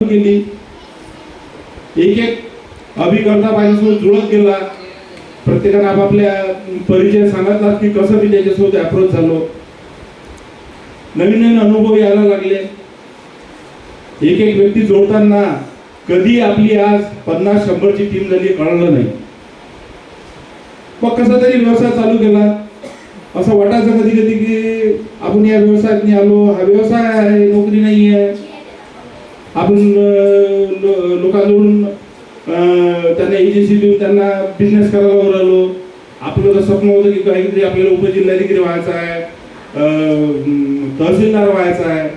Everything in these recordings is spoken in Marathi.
गेली एक एक अभिकर्ता माझ्यासोबत जुळत गेला. प्रत्येकाने आपापल्या परिचय सांगितला की कसं मी त्याच्यासोबत अप्रोच झालो. नवीन नवीन अनुभव यायला लागले. एक एक व्यक्ती जोडताना कधी आपली आज पन्नास शंभरची टीम झाली कळलं नाही. मग कसा तरी व्यवसाय चालू केला. असं वाटायचं कधी कधी की आपण या व्यवसायात नाही आलो. हा व्यवसाय आहे नोकरी नाही आहे आपण लो- लोकांकडून त्यांना एजन्सी देऊन त्यांना बिझनेस करायला उरलो आपलं तर स्वप्न होतं की काहीतरी आपल्याला उपजिल्हाधिकारी व्हायचं आहे तहसीलदार व्हायचं आहे.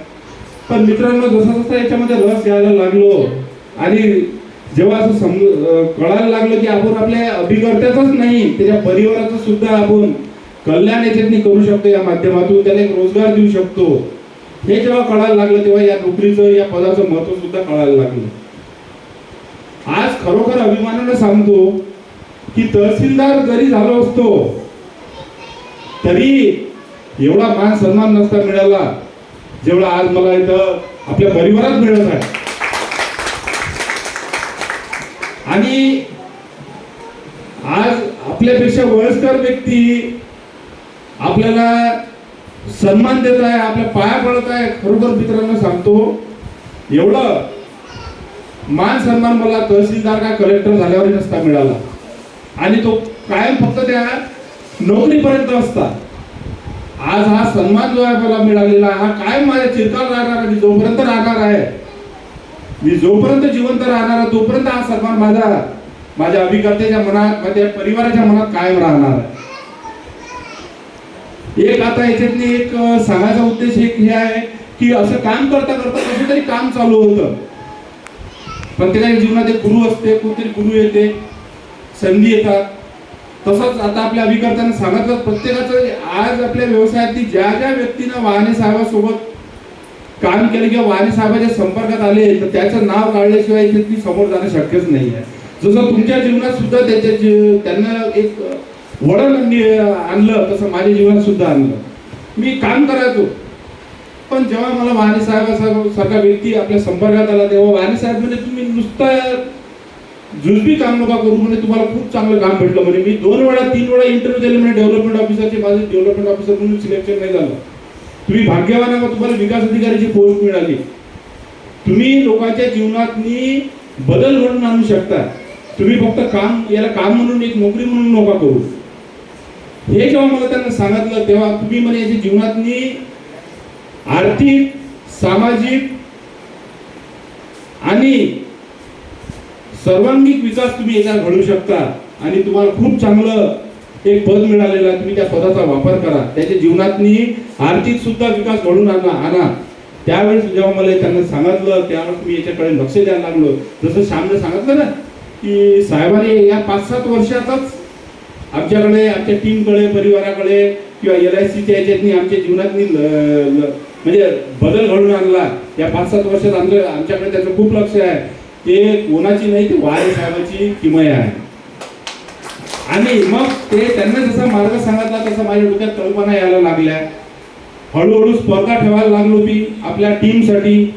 पण मित्रांनो जसा जसा याच्यामध्ये रस घ्यायला लागलो आणि जेव्हा असं समज कळायला लागलं की आपण आपल्या अभिकर्त्याचाच नाही त्याच्या परिवाराचं सुद्धा आपण कल्याण याच्यातनी करू शकतो या माध्यमातून त्याला एक रोजगार देऊ शकतो. हे जेव्हा कळायला लागलं तेव्हा या नोकरीचं या पदाचं महत्त्व सुद्धा कळायला लागलं. आज खरोखर अभिमानानं सांगतो की तहसीलदार जरी झालो असतो तरी एवढा मान सन्मान नसता मिळाला जेवढा आज मला इथं आपल्या परिवारात मिळत आहे. आणि आज आपल्यापेक्षा वयस्कर व्यक्ती आपल्याला सन्मान देत आहे आपल्या पाया पडत आहे. खरोखर मित्रांनो सांगतो एवढं मान सन्मान मला तहसीलदार का कलेक्टर झाल्यावर नसता मिळाला. आणि तो कायम फक्त त्या नोकरीपर्यंत असता. आज हा सन्मान जो आहे मला मिळालेला हा कायम माझ्या चिरकाल राहणार मी जोपर्यंत राहणार आहे मी जोपर्यंत जिवंत राहणार तोपर्यंत हा सन्मान माझा माझ्या अभिकर्त्याच्या मनात माझ्या परिवाराच्या मनात कायम राहणार आहे. एक आता याच्यातली एक सांगायचा उद्देश एक हे आहे की असं काम करता करता कसं तरी काम चालू होतं. प्रत्येकाच्या जीवनात एक गुरु असते कोणतरी गुरु येते संधी येतात. तसंच आता आपल्या अभिकर्त्यांना सांगितलं प्रत्येकाचं आज आपल्या व्यवसायातली ज्या ज्या व्यक्तीनं वाहने साहेबासोबत काम केलं किंवा वाहने साहेबाच्या संपर्कात आले तर त्याचं नाव काढल्याशिवाय इथे ती समोर जाणं शक्यच नाही आहे जसं तुमच्या जीवनात सुद्धा त्याच्या जी- त्यांना एक वडण आणलं तसं माझ्या जीवनात सुद्धा आणलं. मी काम करायचो. पण जेव्हा मला वाणी साहेब सारखा व्यक्ती आपल्या संपर्कात आला तेव्हा वाणी साहेब म्हणजे तुम्ही नुसतं जुजबी काम नका करू म्हणजे तुम्हाला खूप चांगलं काम भेटलं म्हणे. मी दोन वेळा तीन वेळा इंटरव्ह्यू दिले म्हणजे डेव्हलपमेंट ऑफिसरचे माझे डेव्हलपमेंट ऑफिसर म्हणून सिलेक्शन नाही झालं. तुम्ही भाग्यवान आहात तुम्हाला विकास अधिकाऱ्याची पोस्ट मिळाली. तुम्ही लोकांच्या जीवनातनी बदल घडून आणू शकता. तुम्ही फक्त काम याला काम म्हणून एक नोकरी म्हणून नका करू. हे जेव्हा मला त्यांना सांगितलं तेव्हा तुम्ही म्हणे याच्या जीवनातनी आर्थिक सामाजिक आणि सर्वांगिक विकास तुम्ही याच्यात घडू शकता. आणि तुम्हाला खूप चांगलं एक पद मिळालेलं आहे. तुम्ही त्या पदाचा वापर करा. त्याच्या जीवनातनी आर्थिक सुद्धा विकास घडून आणा आणा. त्यावेळेस जेव्हा मला त्यांना सांगितलं त्यावेळेस मी याच्याकडे लक्ष द्यायला लागलो. जसं श्यामने सांगितलं ना की साहेबांनी या पाच सात वर्षातच आमच्याकडे आमच्या टीमकडे परिवाराकडे किंवा एल आय सीच्या याच्यातनी आमच्या जीवनातनी म्हणजे बदल घडून आणला. या पाच सात वर्षात आमचं आमच्याकडे त्याचं खूप लक्ष आहे. ते कोणाची नाही ते वारे साहेबाची किमय आहे. आणि मग ते त्यांना जसा मार्ग सांगितला तसा माझ्या डोक्यात कल्पना यायला लागल्या. हळूहळू स्पर्धा ठेवायला लागलो मी आपल्या टीमसाठी.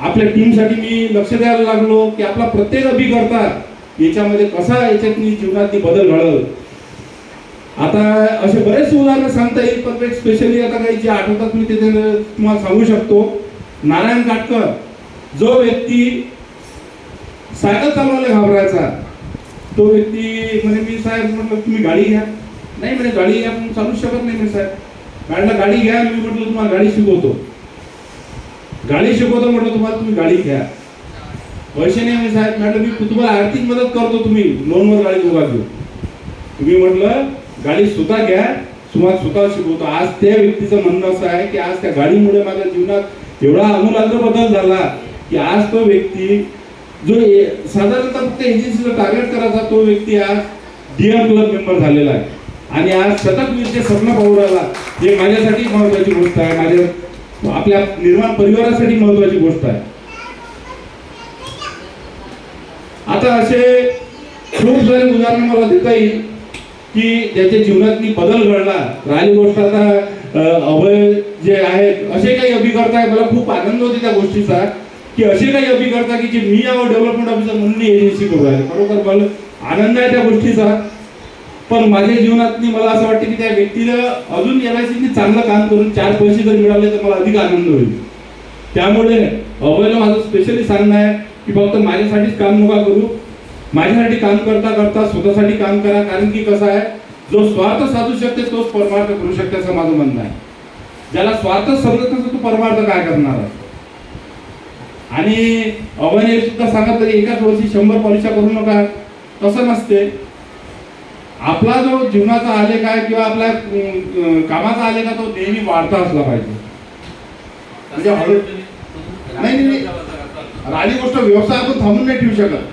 आपल्या टीमसाठी मी लक्ष द्यायला लागलो की आपला प्रत्येक अभिकर्ता याच्यामध्ये कसा याच्यातनी जीवनातली बदल घडल? आता असे बरेच उदाहरणं सांगता येईल पण स्पेशली आता काही जे आठवतात मी ते तुम्हाला सांगू शकतो. नारायण काटकर जो व्यक्ती सायकल चालवायला घाबरायचा तो व्यक्ती म्हणे मी साहेब म्हटलं तुम्ही गाडी घ्या. नाही म्हणे गाडी घ्या पण चालू शकत नाही म्हणे साहेब. गाडीला गाडी घ्या मी म्हटलं तुम्हाला गाडी शिकवतो. गाडी शिकवतो म्हटलं तुम्हाला तुम्ही गाडी घ्या. पैसे नाही म्हणे साहेब. म्हटलं मी तुम्हाला आर्थिक मदत करतो तुम्ही लोनवर गाडी दोघा घेऊ तुम्ही म्हटलं गाडी स्वतः घ्या. सुमार स्वतः शिकवतो आज त्या व्यक्तीचं म्हणणं असं आहे की आज त्या गाडीमुळे माझ्या जीवनात एवढा अमूलाग्र बदल झाला की आज तो व्यक्ती जो ए- साधारणतः फक्त एजन्सीला टार्गेट करायचा तो व्यक्ती आज डीएम क्लब मेंबर झालेला आहे. आणि आज शतक वीरचे स्वप्न पाहू राहिला. हे माझ्यासाठी महत्वाची गोष्ट आहे. माझ्या आपल्या निर्माण परिवारासाठी महत्वाची गोष्ट आहे. आता असे खूप सारे उदाहरण मला देता येईल. की ज्याच्या जीवनातली बदल घडला. राहिली गोष्ट आता अभय जे आहेत असे काही अभिकर्ता आहे मला खूप आनंद होते त्या गोष्टीचा की असे काही अभिकर्ता की जे मी यावर डेव्हलपमेंट ऑफिसर म्हणून एजन्सी करू आहे खरोखर मला आनंद आहे त्या गोष्टीचा. पण माझ्या जीवनातनी मला असं वाटतं की त्या व्यक्तीला अजून एल आय चांगलं काम करून चार पैसे जर मिळाले तर मला अधिक आनंद होईल. त्यामुळे अभयला माझं स्पेशली सांगणं आहे की फक्त माझ्यासाठीच काम नका करू. माझ्यासाठी काम करता करता स्वतःसाठी काम करा कारण की कसं आहे जो स्वार्थ साधू शकते तोच परमार्थ करू शकते असं माझं म्हणणं आहे. ज्याला स्वार्थ समजत नसतो तो परमार्थ काय करणार असतो आणि अभयने सुद्धा सांगत तरी एकाच वर्षी शंभर परीक्षा करू नका. तसं नसते. आपला जो जीवनाचा आलेख आहे किंवा आपल्या कामाचा आलेख आहे तो नेहमी वाढता असला पाहिजे. म्हणजे हळू- नाही, नाही, नाही. राहिली गोष्ट व्यवसाय आपण थांबून नाही ठेवू शकत.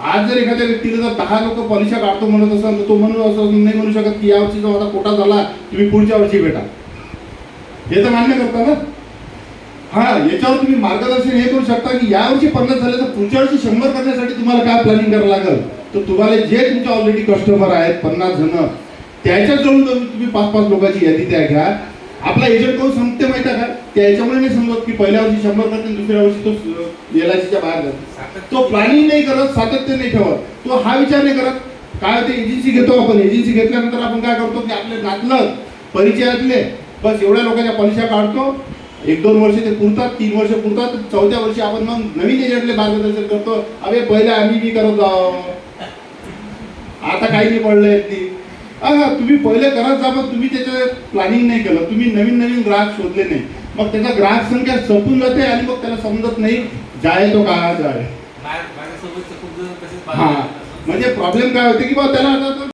आज जर एखाद्या व्यक्तीला जर दहा लोक परीक्षा काढतो म्हणत असाल तर तो म्हणून असं नाही म्हणू शकत की यावर्षी जो आता कोटा झाला तुम्ही पुढच्या वर्षी भेटा. हे तर मान्य करता ना? हा याच्यावर तुम्ही मार्गदर्शन हे करू शकता की यावर्षी पन्नास झाले तर पुढच्या वर्षी शंभर करण्यासाठी तुम्हाला काय प्लॅनिंग करावं लागेल? तर तुम्हाला जे तुमचे ऑलरेडी कस्टमर आहेत पन्नास जण त्याच्यात जाऊन तुम्ही पाच पाच लोकांची यादी त्या घ्या आपला एजंट कोण संपते माहिती आहे का? त्या याच्यामुळे नाही समजत की पहिल्या वर्षी शंभर करते दुसऱ्या वर्षी तो एल आय बाहेर जातो. तो प्लॅनिंग नाही करत सातत्य नाही ठेवत. तो हा विचार नाही करत. काय होते एजन्सी घेतो आपण. एजन्सी घेतल्यानंतर आपण काय करतो? की आपले नातलं परिचयातले बस एवढ्या लोकांच्या परीक्षा काढतो. एक दोन वर्ष ते पुरतात तीन वर्ष पुरतात. चौथ्या वर्षी आपण मग नवीन एजंटले मार्गदर्शन करतो. अरे पहिले आम्ही मी करत जाऊ. आता काही नाही पडलंय ती. हा तुम्ही पहिले करत जा पण तुम्ही त्याचं प्लॅनिंग नाही केलं. तुम्ही नवीन नवीन ग्राहक शोधले नाही. मग त्याचा ग्राहक संख्या संपून जाते आणि मग त्याला समजत नाही जाय तो का जाय. हा. म्हणजे प्रॉब्लेम काय होते की बा त्याला आता